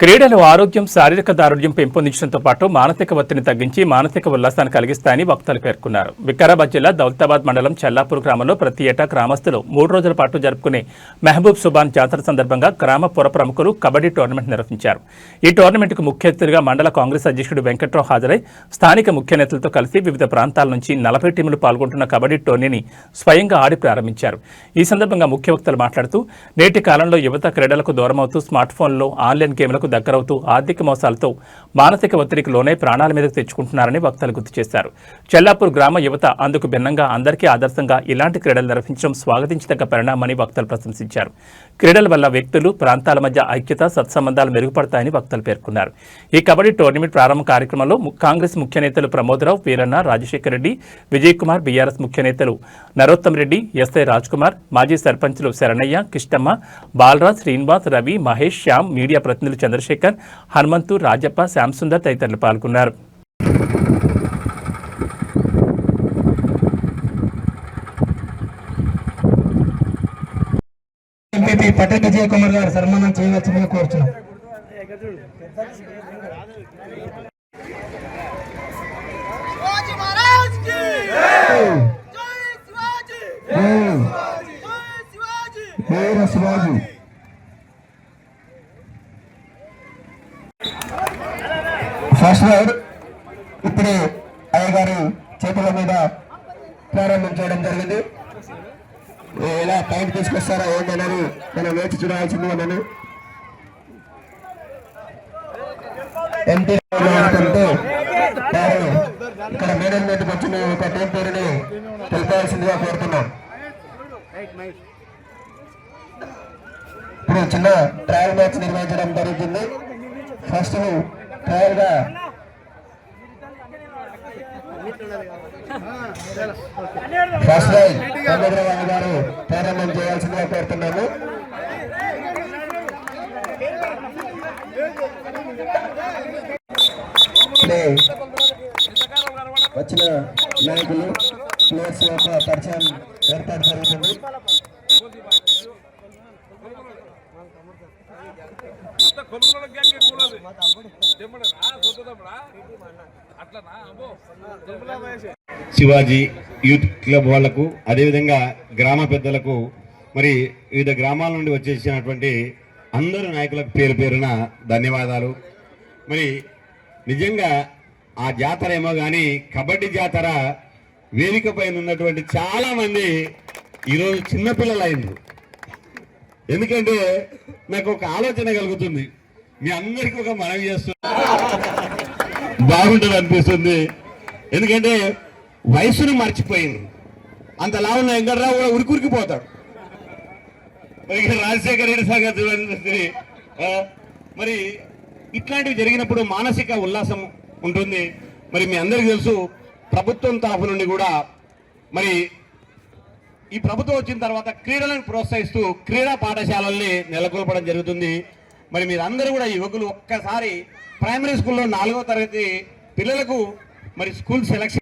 క్రీడలు ఆరోగ్యం శారీరక దారుణ్యం పెంపొందించడంతో పాటు మానసిక ఒత్తిడిని తగ్గించి మానసిక ఉల్లాసాన్ని కలిగిస్తాయని వక్తలు పేర్కొన్నారు. వికారాబాద్ జిల్లా దౌలతాబాద్ మండలం చల్లాపూర్ గ్రామంలో ప్రతి ఏటా గ్రామస్తులు మూడు రోజుల పాటు జరుపుకునే మెహబూబ్ సుబాన్ జాతర సందర్భంగా గ్రామ పుర ప్రముఖులు కబడ్డీ టోర్నమెంట్ నిర్వహించారు. ఈ టోర్నమెంట్కు ముఖ్య అతిథిగా మండల కాంగ్రెస్ అధ్యక్షుడు వెంకట్రావు హాజరై స్థానిక ముఖ్య నేతలతో కలిసి వివిధ ప్రాంతాల నుంచి నలభై టీములు పాల్గొంటున్న కబడ్డీ టోర్నీని స్వయంగా ఆడి ప్రారంభించారు. ఈ సందర్భంగా ముఖ్య వక్తలు మాట్లాడుతూ నేటి కాలంలో యువత క్రీడలకు దూరమవుతూ స్మార్ట్ ఫోన్లో ఆన్లైన్ గేమ్లకు దగ్గరవుతూ ఆర్థిక మోసాలతో మానసిక ఒత్తిడికి లోనే ప్రాణాల మీదకు తెచ్చుకుంటున్నారని వక్తలు గుర్తు చేశారు. చెల్లాపూర్ గ్రామ యువత అందుకు భిన్నంగా అందరికీ ఆదర్శంగా ఇలాంటి క్రీడలు నిర్వహించడం స్వాగతించదగ్గ పరిణామని వక్తలు ప్రశంసించారు. క్రీడల వల్ల వ్యక్తులు ప్రాంతాల మధ్య ఐక్యత సత్సంబంధాలు మెరుగుపడతాయని వక్తలు పేర్కొన్నారు. ఈ కబడ్డీ టోర్నమెంట్ ప్రారంభ కార్యక్రమంలో కాంగ్రెస్ ముఖ్య నేతలు ప్రమోదరావు వీరన్న రాజశేఖర రెడ్డి విజయ్ కుమార్ బీఆర్ఎస్ ముఖ్య నేతలు నరోత్తం రెడ్డి ఎస్ఐ రాజ్ కుమార్ మాజీ సర్పంచులు శరణయ్య కిష్టమ్మ బాలరాజ్ శ్రీనివాస్ రవి మహేష్ శ్యామ్ మీడియా ప్రతినిధులు చంద్ర చంద్రశేఖర్ హనుమంతు రాజప్ప శ్యాంసుందర్ తదితరులు పాల్గొన్నారు. ఎంపీపీ సార్ ఇప్పుడు అయ్యగారు చేతుల మీద ప్రారంభం చేయడం జరిగింది. ఎలా పైకి తీసుకొస్తారా ఏంటనేది మనం వేచి చూడాల్సింది నేను ఎంపీ వారు ఇక్కడ మేడం మీదకి వచ్చిన ఒక టీం పేరుని తెలిపాల్సిందిగా కోరుతున్నాం. ఇప్పుడు చిన్న ట్రయల్ మ్యాచ్ నిర్వహించడం జరుగుతుంది ఫస్ట్ ట్రయల్గా ఫస్ట్ లైన్ చంద్రబాబు గారు ప్రారంభం చేయాల్సిందిగా కోరుతున్నాము. వచ్చిన నాయకులు ప్లేయర్స్ యొక్క పరిచయం ఏర్పాటు జరుగుతుంది. గ్యాంగ్ అట్లనా శివాజీ యూత్ క్లబ్ వాళ్ళకు అదేవిధంగా గ్రామ పెద్దలకు మరి వివిధ గ్రామాల నుండి వచ్చేసినటువంటి అందరు నాయకులకు పేరు పేరున ధన్యవాదాలు. మరి నిజంగా ఆ జాతర ఏమో కానీ కబడ్డీ జాతర వేదిక పైన ఉన్నటువంటి చాలామంది ఈరోజు చిన్నపిల్లలైంది ఎందుకంటే నాకు ఒక ఆలోచన కలుగుతుంది. మీ అందరికీ ఒక మనవి చేస్తున్నా బాగుంటుంది అనిపిస్తుంది. ఎందుకంటే వయసును మర్చిపోయింది. అంత లావున్న వెంకట్రావు కూడా ఉరికురికిపోతాడు మరి రాజశేఖర రెడ్డి సంగతి మరి ఇట్లాంటివి జరిగినప్పుడు మానసిక ఉల్లాసం ఉంటుంది. మరి మీ అందరికీ తెలుసు ప్రభుత్వం తరఫు నుండి కూడా మరి ఈ ప్రభుత్వం వచ్చిన తర్వాత క్రీడలను ప్రోత్సహిస్తూ క్రీడా పాఠశాలల్ని నెలకొల్పడం జరుగుతుంది. మరి మీరందరూ కూడా యువకులు ఒక్కసారి ప్రైమరీ స్కూల్లో నాలుగో తరగతి పిల్లలకు మరి స్కూల్ సెలక్షన్